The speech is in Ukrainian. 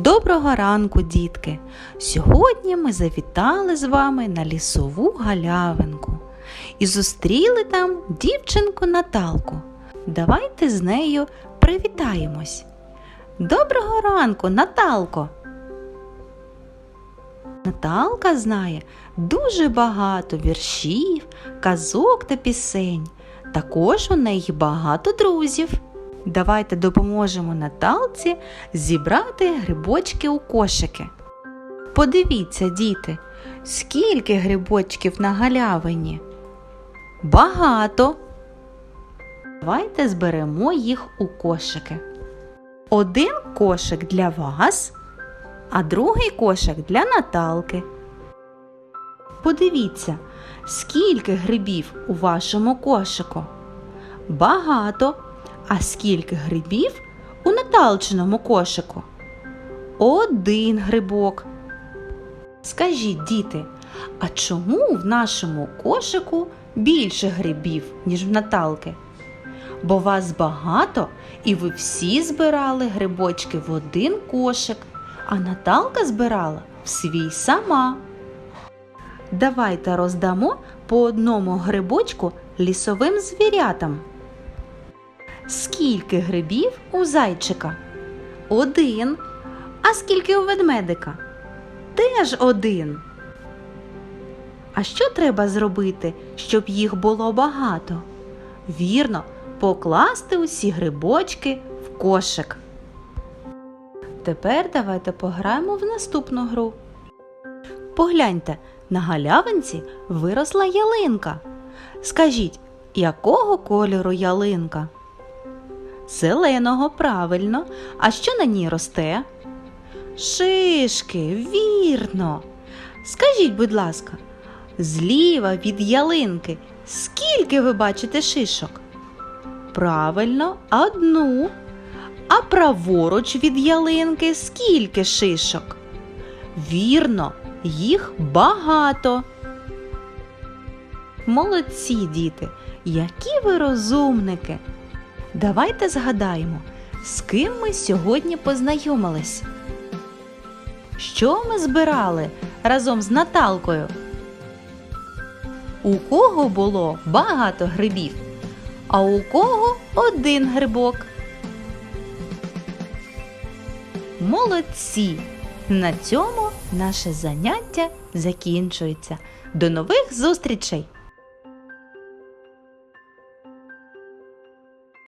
Доброго ранку, дітки! Сьогодні ми завітали з вами на лісову галявинку і зустріли там дівчинку Наталку. Давайте з нею привітаємось. Доброго ранку, Наталко! Наталка знає дуже багато віршів, казок та пісень. Також у неї багато друзів. Давайте допоможемо Наталці зібрати грибочки у кошики. Подивіться, діти, скільки грибочків на галявині. Багато. Давайте зберемо їх у кошики. Один кошик для вас, а другий кошик для Наталки. Подивіться, скільки грибів у вашому кошику. Багато. А скільки грибів у Наталчиному кошику? Один грибок. Скажіть, діти, а чому в нашому кошику більше грибів, ніж в Наталки? Бо вас багато і ви всі збирали грибочки в один кошик, а Наталка збирала в свій сама. Давайте роздамо по одному грибочку лісовим звірятам. Скільки грибів у зайчика? Один. А скільки у ведмедика? Теж один. А що треба зробити, щоб їх було багато? Вірно, покласти усі грибочки в кошик. Тепер давайте пограємо в наступну гру. Погляньте, на галявинці виросла ялинка. Скажіть, якого кольору ялинка? Зеленого, правильно. А що на ній росте? Шишки, вірно. Скажіть, будь ласка, зліва від ялинки скільки ви бачите шишок? Правильно, одну. А праворуч від ялинки скільки шишок? Вірно, їх багато. Молодці, діти, які ви розумники. Давайте згадаємо, з ким ми сьогодні познайомились. Що ми збирали разом з Наталкою? У кого було багато грибів, а у кого один грибок? Молодці! На цьому наше заняття закінчується. До нових зустрічей!